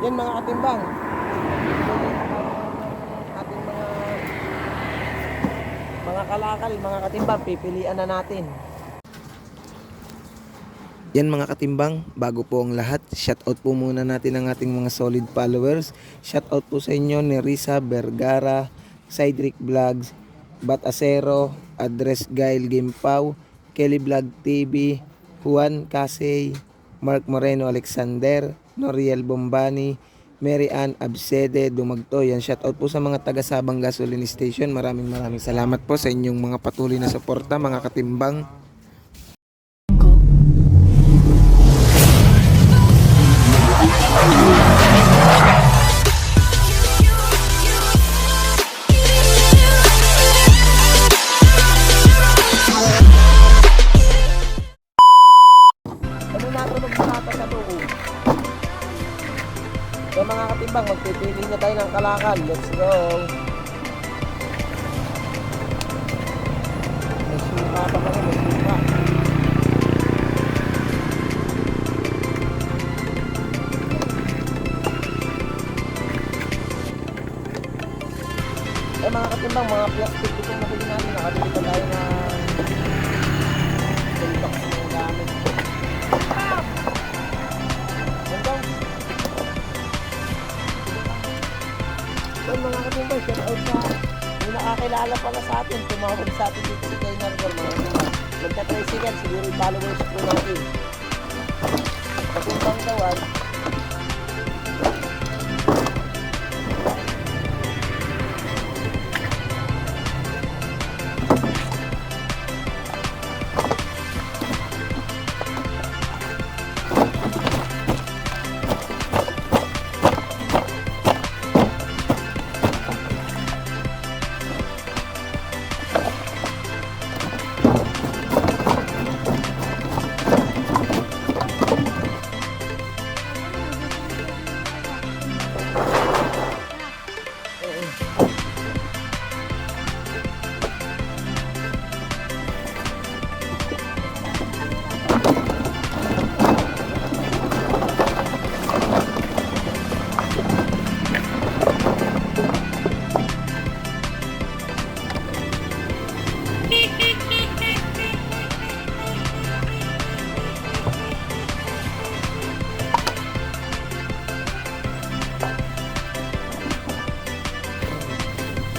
Yan mga katimbang. Ating mga mga kalakal, mga katimbang, pipilian na natin. Yan mga katimbang, bago po ang lahat, shoutout po muna natin ang ating mga solid followers. Shoutout po sa inyo ni Risa Vergara, Cydric Vlogs, Bat Acero, Address Gail Gimpaw, Kelly Vlog TV, Juan Casey, Mark Moreno Alexander, Noriel Bombani, Mary Ann Absede, Dumagto. Yan, shoutout po sa mga taga Sabang Gasoline Station. Maraming maraming salamat po sa inyong mga patuloy na suporta, mga katimbang. Ng. Let's go! Nakakilala pala sa atin, tumawag sa atin dito si Kay Nargar, mga katimbay. Magka-tricycle, siguro followers ko natin. Katimbang dawan,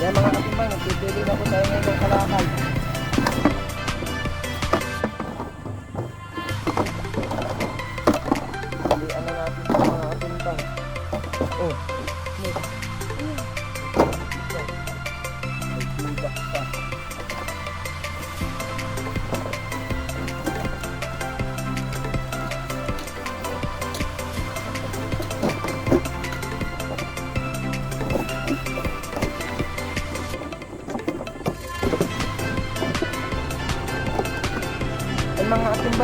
Yan mga katimbang, nagpipili na po tayo ngayon ng kalakal. Pilihan na natin sa mga katimbang. Oh,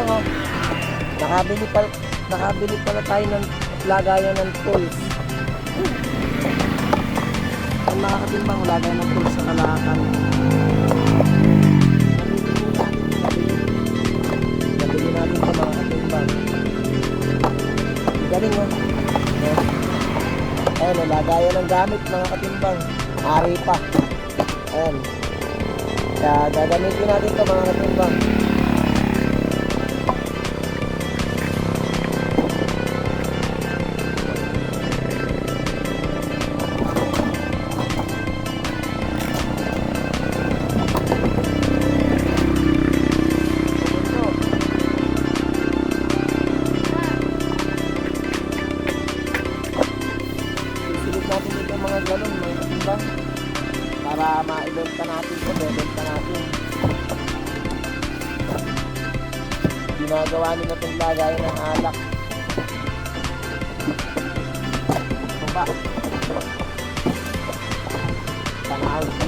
mga. Nakabili pa nakabili pala tayo ng lagayan ng tools. Ay mga katimbang lagayan ng tools sa kalakan. Nabili natin ito mga katimbang. Galing oh. Ayan, oh, lagayan ng gamit mga katimbang. Ari pa. Ayan. Kaya gagamitin natin ito mga katimbang. Ginagawa nila itong lagayan ng alak. Tuba. Panahon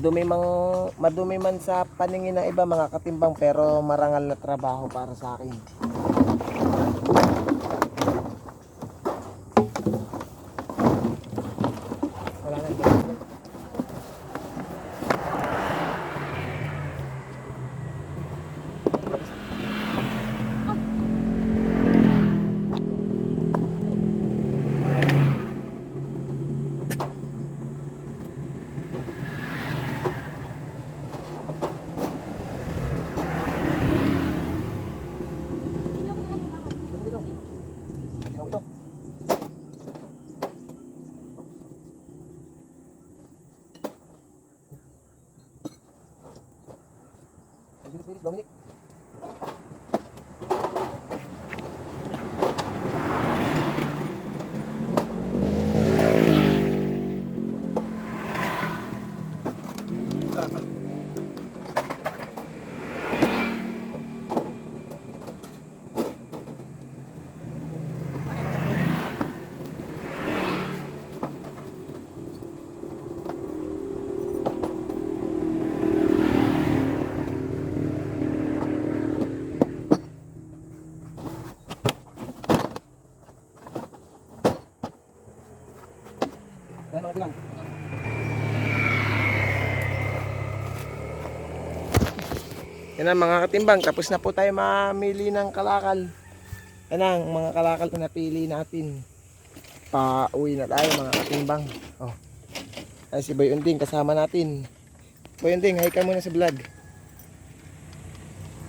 Madumi mang madumi man sa paningin ng iba mga katimbang pero marangal na trabaho para sa akin. Dominic. Yan ang mga katimbang, tapos na po tayo mamili ng kalakal. Yan ang mga kalakal na napili natin. Pauwi na tayo mga katimbang. Oh. Ay si Boy Unding kasama natin. Boy Unding, hi ka muna sa vlog.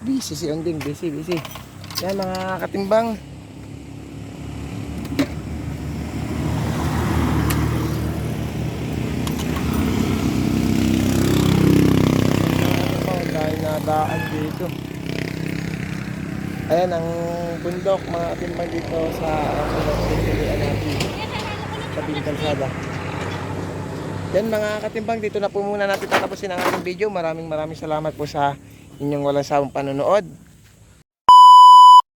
Busy si Unding, busy, busy. Yan mga katimbang. Oh, dahil nadaan dito. Ayan ang bundok mga katimbang dito sa sa pinilian natin sa kalsada. Yan mga katimbang dito na po muna natin tatapusin ang ating video. Maraming maraming salamat po sa inyong walang sawang panonood.